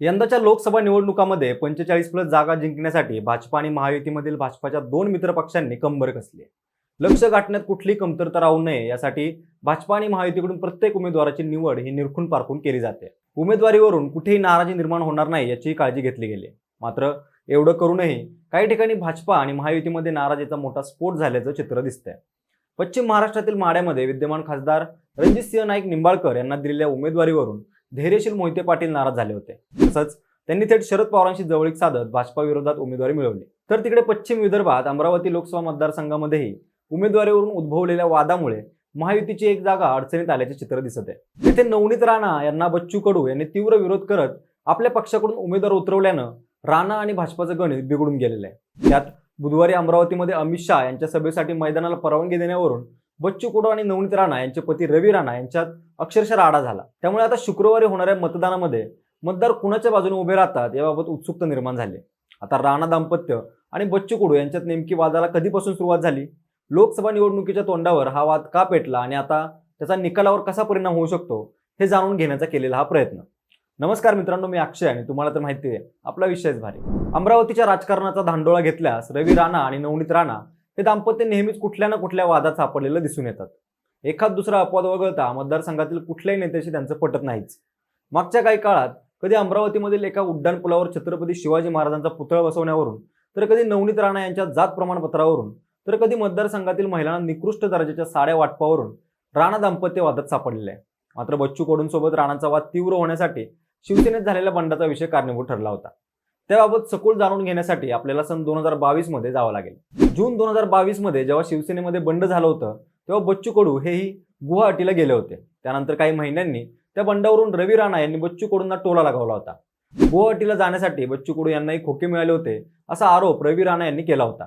यंदाच्या लोकसभा निवडणुकामध्ये पंचेचाळीस प्लस जागा जिंकण्यासाठी भाजपा आणि महायुतीमधील भाजपाच्या दोन मित्र पक्षांनी कंबर कसली लक्ष गाठण्यात कुठली कमतरता राहू नये यासाठी भाजपा आणि महायुतीकडून प्रत्येक उमेदवाराची निवड ही निरखून पारखून केली जाते. उमेदवारीवरून कुठेही नाराजी निर्माण होणार नाही याची काळजी घेतली गेली मात्र एवढं करूनही काही ठिकाणी भाजपा आणि महायुतीमध्ये नाराजीचा मोठा स्फोट झाल्याचं चित्र दिसतंय. पश्चिम महाराष्ट्रातील माड्यामध्ये विद्यमान खासदार रणजितसिंह नाईक निंबाळकर यांना दिलेल्या उमेदवारीवरून धैर्यशील मोहिते पाटील नाराज झाले होते. तसंच त्यांनी थेट शरद पवारांशी जवळीक साधत भाजपा विरोधात उमेदवारी मिळवली. तर तिकडे पश्चिम विदर्भात अमरावती लोकसभा मतदारसंघामध्येही उमेदवारीवरून उद्भवलेल्या वादामुळे महायुतीची एक जागा अडचणीत आल्याचे चित्र दिसत आहे. तेथे नवनीत राणा यांना बच्चू कडू यांनी तीव्र विरोध करत आपल्या पक्षाकडून उमेदवार उतरवल्यानं राणा आणि भाजपाचं गणित बिघडून गेलेलं आहे. त्यात बुधवारी अमरावतीमध्ये अमित शहा यांच्या सभेसाठी मैदानाला परवानगी देण्यावरून बच्चू कडू आणि नवनीत राणा यांचे पती रवी राणा यांच्यात अक्षरशः राडा झाला. त्यामुळे आता शुक्रवारी होणाऱ्या मतदानामध्ये मतदार कुणाच्या बाजूने उभे राहतात याबाबत उत्सुकता निर्माण झाली आता राणा दाम्पत्य आणि बच्चू कडू यांच्यात नेमकी वादाला कधीपासून सुरुवात झाली? लोकसभा निवडणुकीच्या तोंडावर हा वाद का पेटला आणि आता त्याचा निकालावर कसा परिणाम होऊ शकतो हे जाणून घेण्याचा केलेला हा प्रयत्न. नमस्कार मित्रांनो मी अक्षय आणि तुम्हाला तर माहिती आहे आपला विषयच भारी. अमरावतीच्या राजकारणाचा धांडोळा घेतल्यास रवी राणा आणि नवनीत राणा हे दाम्पत्य नेहमीच कुठल्या ना कुठल्या वादात सापडलेलं दिसून येतात. एखाद दुसरा अपवाद वगळता मतदारसंघातील कुठल्याही नेत्याशी त्यांचं पटत नाहीच. मागच्या काही काळात कधी अमरावतीमधील एका उड्डाणपुलावर छत्रपती शिवाजी महाराजांचा पुतळा बसवण्यावरून तर कधी नवनीत राणा यांच्या जात प्रमाणपत्रावरून तर कधी मतदारसंघातील महिलांना निकृष्ट दर्जाच्या साड्या वाटपावरून राणा दाम्पत्य वादात सापडलेले आहे. मात्र बच्चू कडूंसोबत राणाचा वाद तीव्र होण्यासाठी शिवसेनेत झालेल्या बंडाचा विषय कारणीभूत ठरला होता. त्याबाबत सखोल जाणून घेण्यासाठी आपल्याला सन दोन हजार बावीसमध्ये जावं लागेल. जून दोन हजार बावीसमध्ये जेव्हा शिवसेनेमध्ये बंड झालं होतं तेव्हा बच्चू कडू हेही गुवाहाटीला गेले होते. त्यानंतर काही महिन्यांनी त्या बंडावरून रवी राणा यांनी बच्चू कडूंना टोला लगावला होता. गुवाहाटीला जाण्यासाठी बच्चू कडू यांनाही खोके मिळाले होते असा आरोप रवी राणा यांनी केला होता.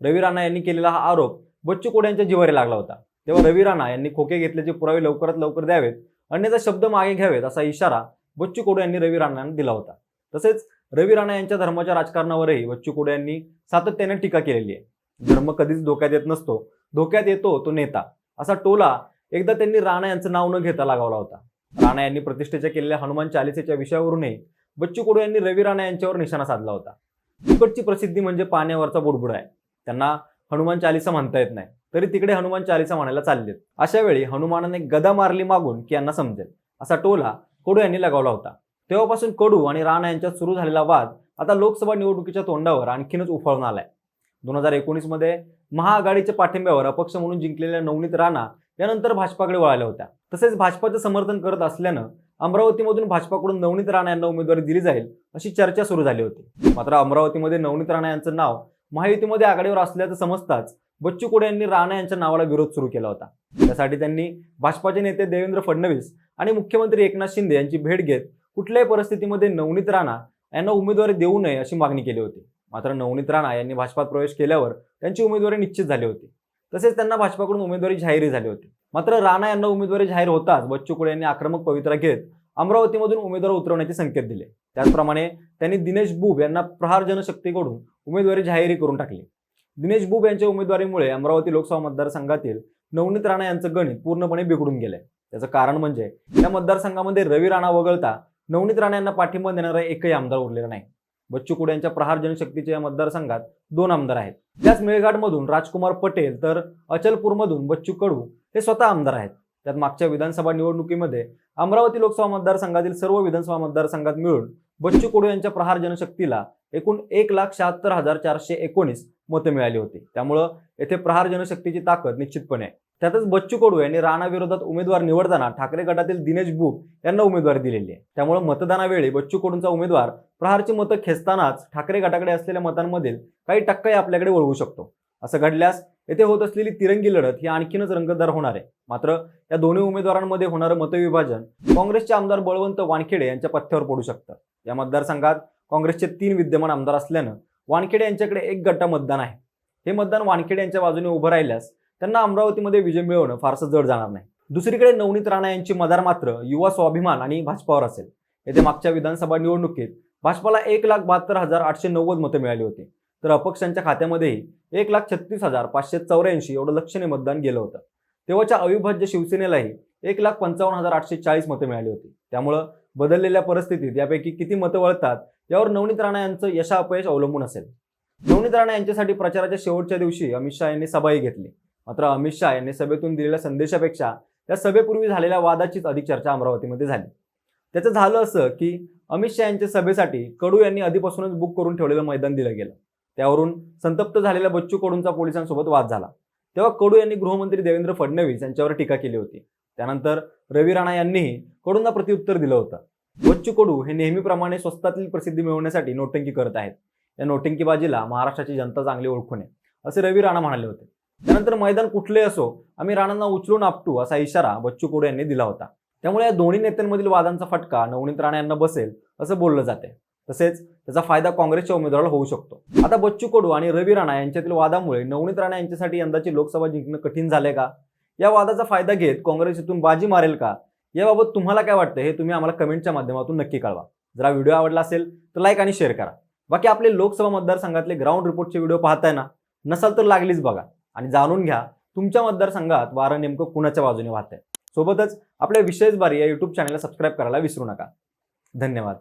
रवी राणा यांनी केलेला हा आरोप बच्चू कडू यांच्या जिवारी लागला होता. तेव्हा रवी राणा यांनी खोके घेतल्याचे पुरावे लवकरात लवकर द्यावेत अन्यथा शब्द मागे घ्यावेत असा इशारा बच्चू कडू यांनी रवी राणा यांना दिला होता. तसेच रवी राणा यांच्या धर्माच्या राजकारणावरही बच्चू कडू यांनी सातत्याने टीका केलेली आहे. धर्म कधीच धोक्यात येत नसतो. धोक्यात येतो तो नेता. असा टोला एकदा त्यांनी राणा यांचं नाव न घेता लागावला होता. राणा यांनी प्रतिष्ठेच्या केलेल्या हनुमान चालिसेच्या विषयावरूनही बच्चू कुडू यांनी रवी राणा यांच्यावर निशाणा साधला होता. तिकडची प्रसिद्धी म्हणजे पाण्यावरचा बुडबुड आहे. त्यांना हनुमान चालिसा म्हणता येत नाही. तरी तिकडे हनुमान चालिसा म्हणायला चाललेत. अशा वेळी हनुमानाने गदा मारली मागून की यांना समजेल. असा टोला कोडू यांनी लगावला होता. तेव्हापासून कडू आणि राणा यांच्यात सुरू झालेला वाद आता लोकसभा निवडणुकीच्या तोंडावर आणखीनच उफाळून आलाय. दोन हजार एकोणीसमध्ये महाआघाडीच्या पाठिंब्यावर अपक्ष म्हणून जिंकलेल्या नवनीत राणा यानंतर भाजपाकडे वळाल्या होत्या. तसेच भाजपाचं समर्थन करत असल्यानं अमरावतीमधून भाजपाकडून नवनीत राणा यांना उमेदवारी दिली जाईल अशी चर्चा सुरू झाली होती. मात्र अमरावतीमध्ये नवनीत राणा यांचं नाव महायुतीमध्ये आघाडीवर असल्याचं समजताच बच्चू कुडे यांनी राणा यांच्या नावाला विरोध सुरू केला होता. त्यासाठी त्यांनी भाजपाचे नेते देवेंद्र फडणवीस आणि मुख्यमंत्री एकनाथ शिंदे यांची भेट घेत कुठल्याही परिस्थितीमध्ये नवनीत राणा यांना उमेदवारी देऊ नये अशी मागणी केली होती. मात्र नवनीत राणा यांनी भाजपात प्रवेश केल्यावर त्यांची उमेदवारी निश्चित झाली होती. तसेच त्यांना भाजपाकडून उमेदवारी जाहीरही झाली होती. मात्र राणा यांना उमेदवारी जाहीर होताच बच्चू कुळे यांनी आक्रमक पवित्रा घेत अमरावतीमधून उमेदवार उतरवण्याचे संकेत दिले. त्याचप्रमाणे त्यांनी दिनेश बुब यांना प्रहार जनशक्तीकडून उमेदवारी जाहीर करून टाकली. दिनेश बुब यांच्या उमेदवारीमुळे अमरावती लोकसभा मतदारसंघातील नवनीत राणा यांचं गणित पूर्णपणे बिघडून गेलंय. त्याचं कारण म्हणजे या मतदारसंघामध्ये रवी राणा वगळता नवनीत राणा यांना पाठिंबा देणारा एकही आमदार उरलेला नाही. बच्चू कुड्यांच्या प्रहार जनशक्तीच्या या मतदारसंघात दोन आमदार आहेत. त्याच मेळघाटमधून राजकुमार पटेल तर अचलपूरमधून बच्चू कडू हे स्वतः आमदार आहेत. त्यात मागच्या विधानसभा निवडणुकीमध्ये अमरावती लोकसभा मतदारसंघातील सर्व विधानसभा मतदारसंघात मिळून बच्चू कडू यांच्या प्रहार जनशक्तीला एकूण एक लाख शहात्तर हजार चारशे एकोणीस मतं मिळाली होती. त्यामुळं येथे प्रहार जनशक्तीची ताकद निश्चितपणे. आहे त्यातच बच्चू कडू यांनी राणाविरोधात उमेदवार निवडताना ठाकरे गटातील दिनेश बुक यांना उमेदवारी दिलेली आहे. त्यामुळे मतदानावेळी बच्चू कडूंचा उमेदवार प्रहारची मतं खेचतानाच ठाकरे गटाकडे असलेल्या मतांमधील काही टक्काही आपल्याकडे वळवू शकतो. असं घडल्यास येथे होत असलेली तिरंगी लढत ही आणखीनच रंगतदार होणार आहे. मात्र या दोन्ही उमेदवारांमध्ये होणारं मतविभाजन काँग्रेसचे आमदार बळवंत वानखेडे यांच्या पथ्यावर पडू शकतं. या मतदारसंघात काँग्रेसचे तीन विद्यमान आमदार असल्यानं वानखेडे यांच्याकडे एक गट्टा मतदान आहे. हे मतदान वानखेडे यांच्या बाजूने उभं राहिल्यास त्यांना अमरावतीमध्ये विजय मिळवणं फारसं जड जाणार नाही. दुसरीकडे नवनीत राणा यांची मदार मात्र युवा स्वाभिमान आणि भाजपावर असेल. येथे मागच्या विधानसभा निवडणुकीत भाजपाला एक लाख बहात्तर हजार आठशे नव्वद मतं मिळाली होती. तर अपक्षांच्या खात्यामध्येही एक लाख छत्तीस हजार पाचशे चौऱ्याऐंशी एवढं लक्षणे मतदान गेलं होतं. तेव्हाच्या अविभाज्य शिवसेनेलाही एक लाख पंचावन्न हजार आठशे चाळीस मतं मिळाली होती. त्यामुळं बदललेल्या परिस्थितीत यापैकी किती मतं वळतात यावर नवनीत राणा यांचं यशा अपयश अवलंबून असेल. नवनीत राणा यांच्यासाठी प्रचाराच्या शेवटच्या दिवशी अमित शहा यांनी सभाही घेतली. मात्र अमित शहा यांनी सभेतून दिलेल्या संदेशापेक्षा या सभेपूर्वी झालेल्या वादाचीच अधिक चर्चा अमरावतीमध्ये झाली. त्याचं झालं असं की अमित शहा यांच्या सभेसाठी कडू यांनी आधीपासूनच बुक करून ठेवलेलं मैदान दिलं गेलं. त्यावरून संतप्त झालेल्या बच्चू कडूंचा पोलिसांसोबत वाद झाला. तेव्हा कडू यांनी गृहमंत्री देवेंद्र फडणवीस यांच्यावर टीका केली होती. त्यानंतर रवी राणा यांनीही कडूंना प्रत्युत्तर दिलं होतं. बच्चू कडू हे नेहमीप्रमाणे स्वस्तातील प्रसिद्धी मिळवण्यासाठी नोटंकी करत आहेत. या नोटंकीबाजीला महाराष्ट्राची जनता चांगली ओळखून आहे असे रवी राणा म्हणाले होते. त्यानंतर मैदान कुठले असो आम्ही राणांना उचलून आपटू असा इशारा बच्चू कडू यांनी दिला होता. त्यामुळे या दोन्ही नेत्यांमधील वादांचा फटका नवनीत राणा यांना बसेल असं बोललं जाते. तसेच त्याचा फायदा काँग्रेसच्या उमेदवाराला होऊ शकतो. आता बच्चू कडू आणि रवी राणा यांच्यातील वादामुळे नवनीत राणा यांच्यासाठी यंदाची लोकसभा जिंकणं कठीण झाले का? या वादाचा फायदा घेत काँग्रेस इथून बाजी मारेल का? याबाबत तुम्हाला काय वाटतं? हे तुम्ही आम्हाला कमेंटच्या माध्यमातून नक्की कळवा. जर व्हिडिओ आवडला असेल तर लाईक आणि शेअर करा. बाकी आपले लोकसभा मतदारसंघातले ग्राउंड रिपोर्टचे व्हिडिओ पाहताय ना नसाल तर लागलीच बघा. आणि जाणून घ्या तुमच्या मतदारसंघात वारं नेमकं कुणाच्या बाजूने वाहत आहे सोबतच आपल्या विशेष बारी या युट्यूब चॅनलला सबस्क्राईब करायला विसरू नका. धन्यवाद.